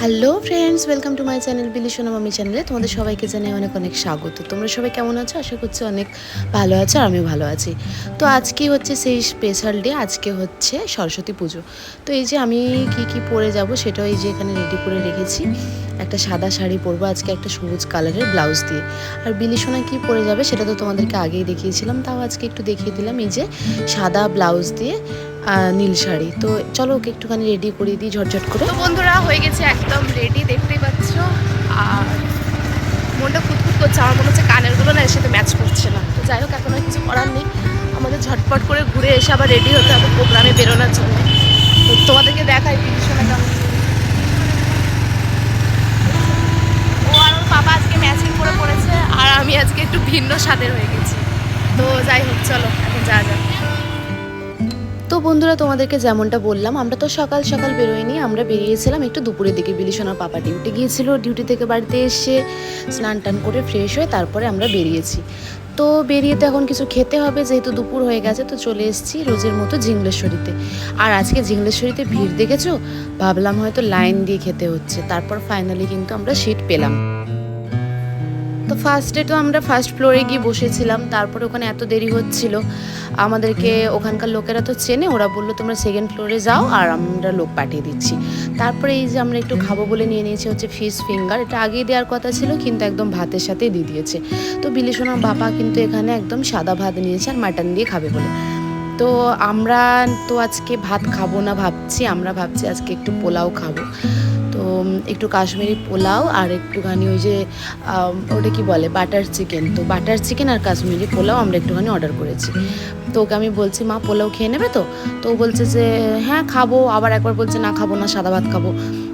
Hello friends welcome to my channel বিলি সোনা মামি চ্যানেলে তোমাদের সবাইকে জানাই অনেক অনেক স্বাগত। তোমরা সবাই কেমন আছো? আশা করছি অনেক ভালো আছো আর আমিও ভালো আছি। তো আজকে হচ্ছে সেই স্পেশাল ডে আজকে হচ্ছে সরস্বতী পুজো। তো এই যে আমি কি কি পরে যাব সেটাও এই যে এখানে রেডি করে রেখেছি। একটা সাদা শাড়ি পরবো, আজকে একটা সবুজ কালারের ব্লাউজ দিয়ে। আর বিলি সোনা কী পরে যাবে সেটা তো তোমাদেরকে আগেই দেখিয়েছিলাম, তাও আজকে একটু দেখিয়ে দিলাম। এই যে সাদা ব্লাউজ দিয়ে নীল শাড়ি। তো চলো ওকে একটুখানি রেডি করে দিই, ঝটঝট করে। তো বন্ধুরা হয়ে গেছে একদম রেডি দেখতেই পাচ্ছ? আর মনটা খুঁতখুত করছে, আমার মনে হচ্ছে কানেরগুলো না এর সাথে ম্যাচ করছে না। তো যাই হোক, এখন কিছু করার নেই। আমাদের ঝটপট করে ঘুরে এসে আবার রেডি হতে হবে প্রোগ্রামে বেরোনোর জন্য। তো তোমাদেরকে দেখাই পিছনে কেমন। ও আর ওর বাবা আজকে ম্যাচিং করে পড়েছে, আর আমি আজকে একটু ভিন্ন স্বাদের হয়ে গেছি। তো যাই হোক, চলো, এখন যা যাক। তো বন্ধুরা, তোমাদেরকে যেমনটা বললাম, আমরা তো সকাল সকাল বেরোয়নি, আমরা বেরিয়েছিলাম একটু দুপুরের দিকে বিলিশনার পাপা ডিউটি গিয়েছিল, ডিউটি থেকে বাড়িতে এসে স্নান টান করে ফ্রেশ হয়ে তারপরে আমরা বেরিয়েছি। তো বেরিয়ে তো এখন কিছু খেতে হবে, যেহেতু দুপুর হয়ে গেছে, তো চলে এসেছি রোজের মতো জিংলেশ্বরীতে। আর আজকে জিংলেশ্বরীতে ভিড় দেখেছ? ভাবলাম হয়তো লাইন দিয়ে খেতে হচ্ছে, তারপর ফাইনালি কিন্তু আমরা সিট পেলাম। ফার্স্টে তো আমরা ফার্স্ট ফ্লোরে গিয়ে বসেছিলাম, তারপরে ওখানে এত দেরি হচ্ছিল। আমাদেরকে ওখানকার লোকেরা তো চেনে, ওরা বলল, তোমরা সেকেন্ড ফ্লোরে যাও, আর আমরা লোক পাঠিয়ে দিচ্ছি। তারপরে এই যে আমরা একটু খাব বলে নিয়ে নিয়েছি হচ্ছে ফিশ ফিঙ্গার এটা আগেই দেওয়ার কথা ছিল, কিন্তু একদম ভাতের সাথেই দিয়ে দিয়েছে। তো বিলিসোনার বাবা কিন্তু এখানে একদম সাদা ভাত নিয়েছে আর মাটন দিয়ে খাবে বলে। তো আমরা তো আজকে ভাত খাব না ভাবছি, আমরা ভাবছি আজকে একটু পোলাও খাব। তো একটু কাশ্মীরি পোলাও আর একটুখানি ওই যে ওটা কি বলে বাটার চিকেন তো বাটার চিকেন আর কাশ্মীরি পোলাও আমরা একটুখানি অর্ডার করেছি। তো ওকে আমি বলছি, মা, পোলাও খেয়ে নেবে তো? তো বলছে যে হ্যাঁ খাব। আবার একবার বলছে, না, খাব না, সাদা ভাত খাব।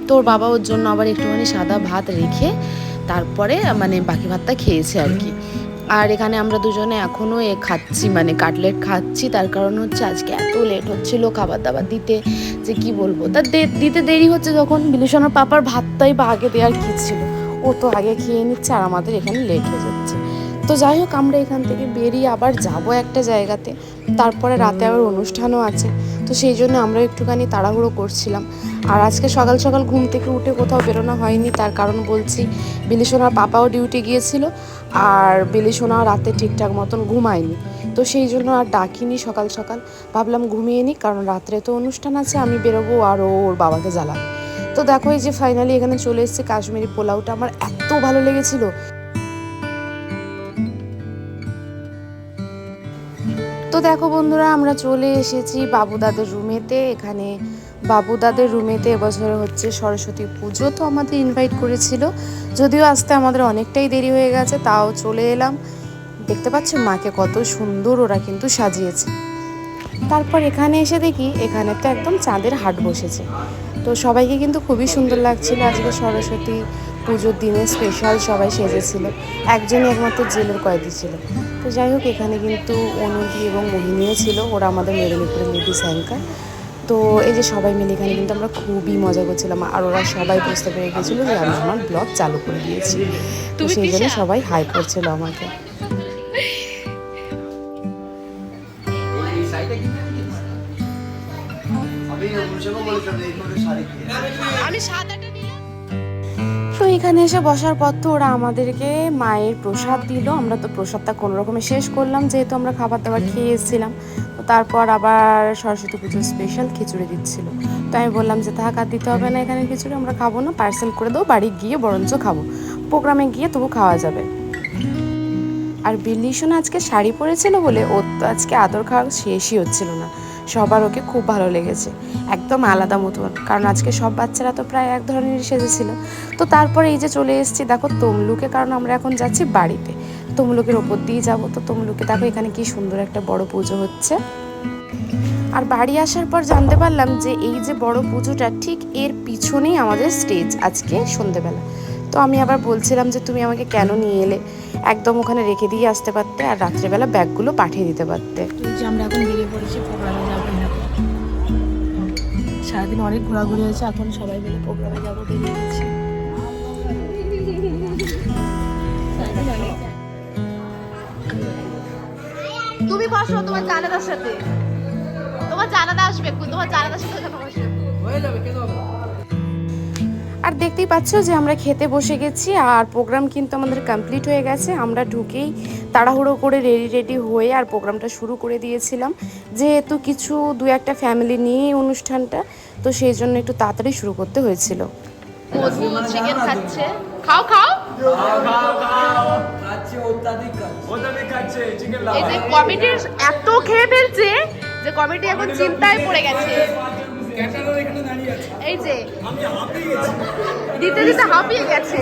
তো ওর বাবা ওর জন্য আবার একটুখানি সাদা ভাত রেখে তারপরে মানে বাকি ভাতটা খেয়েছে আর কি। আর এখানে আমরা দুজনে এখনও এ খাচ্ছি মানে কাটলেট খাচ্ছি। তার কারণ হচ্ছে, আজকে এত লেট হচ্ছিল খাবার দাবার দিতে। যে কি বলব? তা দিতে দেরি হচ্ছে যখন বিলিশনের পাপার ভাতটাই বা আগে দেওয়ার কি ছিল? ও তো আগে খেয়ে নিচ্ছে আর আমাদের এখানে লেট হয়ে যাচ্ছে। তো যাই হোক, আমরা এখান থেকে বেরিয়ে আবার যাব একটা জায়গাতে। তারপরে রাতে আবার অনুষ্ঠানও আছে। তো সেই জন্য আমরা একটুখানি তাড়াহুড়ো করছিলাম। আর আজকে সকাল সকাল ঘুম থেকে উঠে কোথাও বেরোনো হয়নি। তার কারণ বলছি, বিলিসোনার পাপাও ডিউটি গিয়েছিল। আর বিলিসোনা রাতে ঠিকঠাক মতন ঘুমায়নি। তো সেই জন্য আর ডাকিনি সকাল সকাল। ভাবলাম ঘুমিয়ে নিই কারণ রাত্রে তো অনুষ্ঠান আছে, আমি বেরোবো আর ওর বাবাকে জ্বালাবে। তো দেখো এই যে ফাইনালি এখানে চলে এসেছে কাশ্মীরি পোলাওটা, আমার এত ভালো লেগেছিল। তো দেখো বন্ধুরা, আমরা চলে এসেছি বাবুদাদের রুমেতে। এখানে বাবুদাদের রুমেতে এবছরে হচ্ছে সরস্বতী পুজো, তো আমাদের ইনভাইট করেছিল। যদিও আসতে আমাদের অনেকটাই দেরি হয়ে গেছে, তাও চলে এলাম। দেখতে পাচ্ছ মাকে কত সুন্দর ওরা কিন্তু সাজিয়েছে। তারপর এখানে এসে দেখি এখানে তো একদম চাঁদের হাট বসেছে। তো সবাইকে কিন্তু খুবই সুন্দর লাগছিল। আজকে সরস্বতী পুজোর দিনে স্পেশাল সবাই সেজেছিল। একজনই একমাত্র জেলের কয়েদি ছিল। তো যাই হোক এখানে কিন্তু অনুদি এবং মোহিনীও ছিল। ওরা আমাদের মেদিনীপুরের লেডিস অ্যাঙ্কার তো এই যে সবাই মিলে এখানে কিন্তু আমরা খুবই মজা করছিলাম। আর ওরা সবাই বুঝতে পেরে গেছিল যে আমি আমার ব্লগ চালু করে দিয়েছি। তো সেই জন্য সবাই হাই করছিল আমাকে। তো এখানে এসে বসার পর তো ওরা আমাদেরকে মায়ের প্রসাদ দিল। আমরা তো প্রসাদটা কোনো রকমে শেষ করলাম, যেহেতু আমরা খাবার দাবার খেয়ে এসেছিলাম। তো তারপর আবার সরস্বতী পুজোর স্পেশাল খিচুড়ি দিচ্ছিল। তো আমি বললাম যে আর দিতে হবে না এখানে খিচুড়ি, আমরা খাব না পার্সেল করে দেবো বাড়ি গিয়ে বরঞ্চ খাব। প্রোগ্রামে গিয়ে তবু খাওয়া যাবে। আর বিল্লিশন আজকে শাড়ি পরেছিল বলে, ওর তো আজকে আদর খাওয়া শেষই হচ্ছিল না। সবার ওকে খুব ভালো লেগেছে। একদম আলাদা মতন। কারণ আজকে সব বাচ্চারা তো প্রায় এক ধরনের সেজেছিল তো তারপরে এই যে চলে এসেছি, দেখো তমলুকে, কারণ আমরা এখন যাচ্ছি বাড়িতে। তমলুকের ওপর দিয়ে যাব। তো তমলুকে দেখো এখানে কি সুন্দর একটা বড় পুজো হচ্ছে। আর বাড়ি আসার পর জানতে পারলাম যে এই যে বড় পুজোটা ঠিক এর পিছনেই আমাদের স্টেজ আজকে সন্ধেবেলা। তো আমি আবার বলছিলাম যে তুমি আমাকে কেন নিয়ে এলে? একদম ওখানে রেখে দিয়ে আসতে পারতে আর রাত্রেবেলা ব্যাগগুলো পাঠিয়ে দিতে পারতে। যে আমরা এখন বেরিয়ে পড়েছি প্রোগ্রামে যাব সারাদিন অনেক ঘোরাঘুরি হয়েছে এখন সবাই মিলে প্রোগ্রামে যাব বেরিয়ে গেছি তুমি বসো তোমার জানাদার সাথে। তোমার জানাদা আসবে তোমার জানাদার সাথে কথা বসবে আর দেখতেই পাচ্ছ যে আমরা খেতে বসে গেছি আর প্রোগ্রাম কিন্তু আমাদের কমপ্লিট হয়ে গেছে। আমরা ঢুকেই তাড়াহুড়ো করে রেডি রেডি হয়ে আর প্রোগ্রামটা শুরু করে দিয়েছিলাম। যেহেতু কিছু দু একটা ফ্যামিলি নিয়ে অনুষ্ঠানটা তো সেই জন্য একটু তাড়াতাড়ি শুরু করতে হয়েছিল। চিকেন খাচ্ছে। খাও খাও। এই যে কমিটির এত খেয়ে ফেলছে যে কমিটি এখন চিন্তায় পড়ে গেছে। এই যে। দিতে দিতে হাঁপিয়ে গেছে।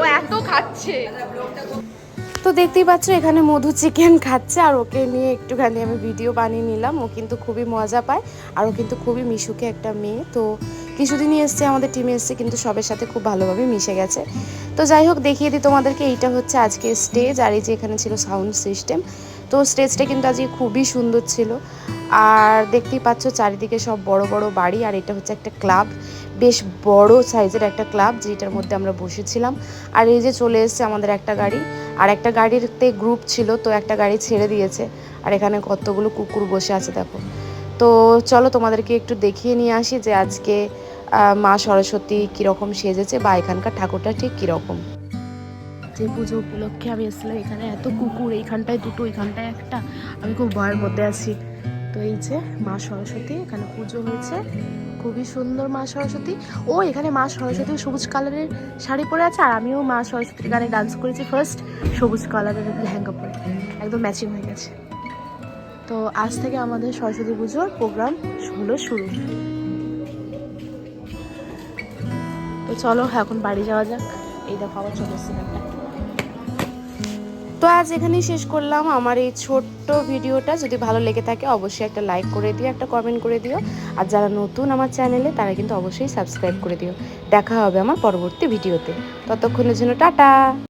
ও এত খাচ্ছে। তো দেখতেই পাচ্ছ এখানে মধু চিকেন খাচ্ছে আর ওকে নিয়ে একটুখানি আমি ভিডিও বানিয়ে নিলাম। ও কিন্তু খুবই মজা পায় আর ও কিন্তু খুবই মিশুকে একটা মেয়ে। তো কিছুদিনই এসছে আমাদের টিমে এসছে কিন্তু সবের সাথে খুব ভালোভাবে মিশে গেছে। তো যাই হোক দেখিয়ে দিই তোমাদেরকে এইটা হচ্ছে আজকে স্টেজ আর এই যে এখানে ছিল সাউন্ড সিস্টেম তো স্টেজটা কিন্তু আজকে খুবই সুন্দর ছিল। আর দেখতেই পাচ্ছ চারিদিকে সব বড় বড় বাড়ি, আর এটা হচ্ছে একটা ক্লাব। বেশ বড় সাইজের একটা ক্লাব যেটার মধ্যে আমরা বসেছিলাম। আর এই যে চলে এসেছে আমাদের একটা গাড়ি। আর একটা গাড়িতে গ্রুপ ছিল, তো একটা গাড়ি ছেড়ে দিয়েছে। আর এখানে কতগুলো কুকুর বসে আছে দেখো। তো চলো তোমাদেরকে একটু দেখিয়ে নিয়ে আসি যে আজকে মা সরস্বতী কীরকম সেজেছে বা এখানকার ঠাকুরটা ঠিক কীরকম। যে পুজো উপলক্ষে আমি এসেছিলাম এখানে। এত কুকুর, এইখানটায় দুটো, এইখানটায় একটা। আমি খুব ভয়ের মধ্যে আছি। তো এই যে মা সরস্বতী, এখানে পুজো হয়েছে। খুবই সুন্দর মা সরস্বতী। ও, এখানে মা সরস্বতী সবুজ কালারের শাড়ি পরে আছে, আর আমিও মা সরস্বতীর গানে ডান্স করেছি ফার্স্ট সবুজ কালারের লেহেঙ্গা পরে। একদম ম্যাচিং হয়ে গেছে। তো আজ থেকে আমাদের সরস্বতী পুজোর প্রোগ্রাম হলো শুরু। তো চলো, এখন বাড়ি যাওয়া যাক। এই দেখো, আবার চলে এসেছি তো আজ এখানেই শেষ করলাম। আমার এই ছোট্ট ভিডিওটা যদি ভালো লেগে থাকে, অবশ্যই একটা লাইক করে দিও, একটা কমেন্ট করে দিও। আর যারা নতুন আমার চ্যানেলে তারা কিন্তু অবশ্যই সাবস্ক্রাইব করে দিও। দেখা হবে আমার পরবর্তী ভিডিওতে। ততক্ষণের জন্য টাটা!